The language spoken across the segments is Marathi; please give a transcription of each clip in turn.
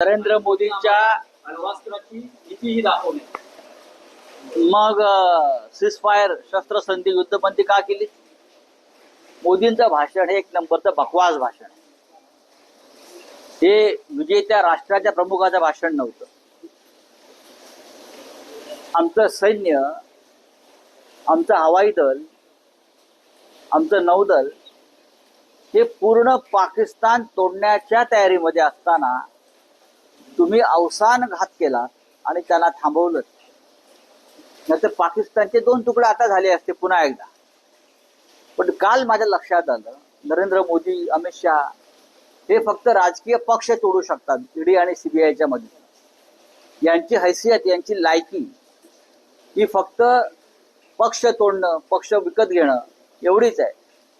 नरेंद्र मोदींच्या दाखवणे मग सिस फायर शस्त्रसंधी युद्धबंदी का केली? मोदींचं भाषण हे एक नंबरचं बकवास भाषण आहे. हे विजेत्या राष्ट्राच्या प्रमुखाचं भाषण नव्हतं. आमचं सैन्य आमचं हवाई दल आमचं नौदल हे पूर्ण पाकिस्तान तोडण्याच्या तयारीमध्ये असताना तुम्ही अवसान घात केला आणि त्यांना थांबवलं. नाहीतर पाकिस्तानचे दोन तुकडे आता झाले असते पुन्हा एकदा. पण काल माझ्या लक्षात आलं नरेंद्र मोदी अमित शहा हे फक्त राजकीय पक्ष तोडू शकतात ईडी आणि सीबीआयच्या मध्ये यांची हैसियत यांची लायकी ही फक्त पक्ष तोडणं पक्ष विकत घेणं एवढीच आहे.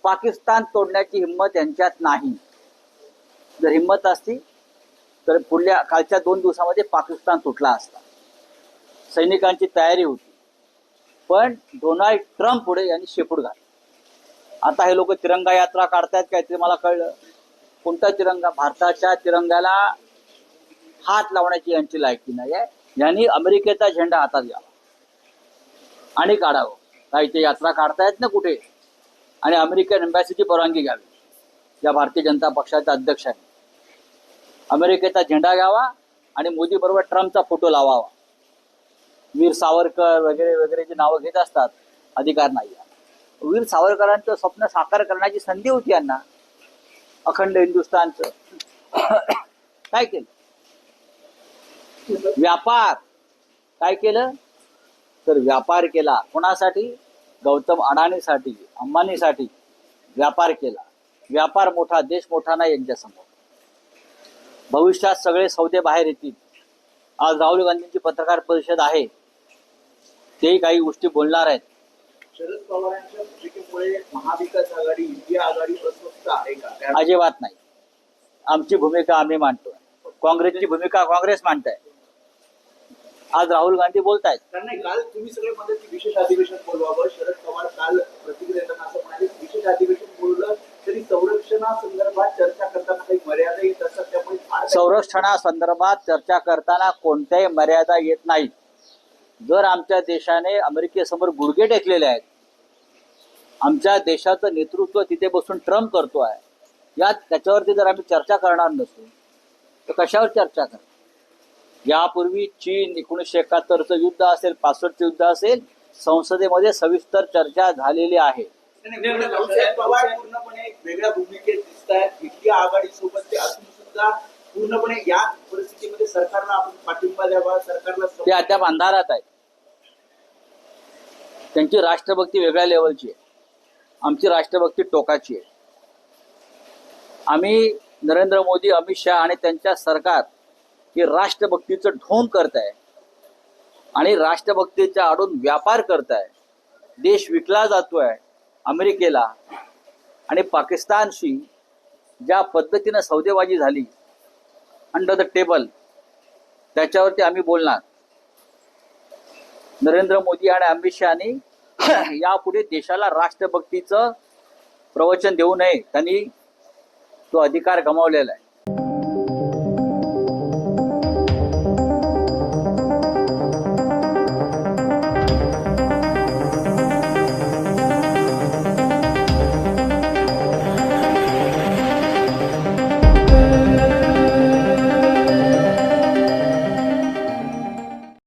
पाकिस्तान तोडण्याची हिंमत यांच्यात नाही. जर हिंमत असती तर पुढल्या कालच्या दोन दिवसामध्ये पाकिस्तान तुटला असता. सैनिकांची तयारी होती. पण डोनाल्ड ट्रम्प पुढे यांनी शेपूट घातला. आता हे लोक तिरंगा यात्रा काढतायत काय ते मला कळलं. कोणता तिरंगा? भारताच्या तिरंग्याला हात लावण्याची यांची लायकी नाही आहे. यांनी अमेरिकेचा झेंडा हातात घ्यावा. आणि काढावं. काही ते यात्रा काढतायत ना कुठे? आणि अमेरिकन एम्बॅसीची परवानगी घ्यावी. या भारतीय जनता पक्षाचे अध्यक्ष आहेत. अमेरिकेचा झेंडा घ्यावा आणि मोदी बरोबर ट्रम्पचा फोटो लावावा. वीर सावरकर वगैरे वगैरे जे नावं घेत असतात अधिकार नाही. वीर सावरकरांचं स्वप्न साकार करण्याची संधी होती यांना. अखंड हिंदुस्थानचं. काय केलं? व्यापार. काय केलं? तर व्यापार केला. कोणासाठी? गौतम अडाणीसाठी अंबानीसाठी व्यापार केला. व्यापार मोठा देश मोठा नाही यांच्यासमोर. भविष्यात सगळे सौदे बाहेर येतील. आज राहुल गांधींची पत्रकार परिषद आहे. तेही काही गोष्टी बोलणार आहेत. शरद पवारांच्या भूमिकेमुळे महाविकास आघाडी इंडिया आघाडी अस्वस्थ आहे का? अजिबात नाही. आमची भूमिका आम्ही मांडतोय. काँग्रेसची भूमिका काँग्रेस मांडताय. आज राहुल गांधी बोलतायत. कारण नाही काल तुम्ही सगळे म्हणत की विशेष अधिवेशन बोलवावं. शरद पवार काल प्रतिक्रिया देताना असं म्हणाले विशेष अधिवेशन बोललं तरी संरक्षणासंदर्भात चर्चा करताना काही मर्यादा येत असतात संरक्षणासंदर्भात चर्चा करताना कोणत्याही मर्यादा येत नाहीत जर आमच्या देशाने अमेरिकेसमोर गुडघे टेकलेले आहेत आमच्या देशाचं नेतृत्व तिथे बसून ट्रम्प करतो आहे या त्याच्यावरती जर आम्ही चर्चा करणार नसू तर कशावर चर्चा कर यापूर्वी चीन एकोणीसशे एकाहत्तरचं युद्ध असेल पासष्टचं युद्ध असेल संसदेमध्ये सविस्तर चर्चा झालेली आहे नाही, नाही, पण रावसाहेब पवार पूर्णपणे एक वेगळ्या भूमिकेत दिसत आहेत इंडिया आघाडी सोबत ते असून सुद्धा पूर्णपणे या परिस्थितीमध्ये सरकारला आपण पाठिंबा द्यावा सरकारला ते अद्याप अंधारात आहे त्यांची राष्ट्रभक्ती वेगळ्या लेवलची आहे. आमची राष्ट्रभक्ती टोकाची आहे. आम्ही नरेंद्र मोदी अमित शहा आणि त्यांच्या सरकार हे राष्ट्रभक्तीचं ढोंग करत आहे आणि राष्ट्रभक्तीच्या आडून व्यापार करत आहे देश विकला जातोय अमेरिकेला आणि पाकिस्तानशी ज्या पद्धतीनं सौदेबाजी झाली अंडर द टेबल त्याच्यावरती आम्ही बोलणार. नरेंद्र मोदी आणि अमित शहानी यापुढे देशाला राष्ट्रभक्तीचं प्रवचन देऊ नये. त्यांनी तो अधिकार गमावलेला आहे.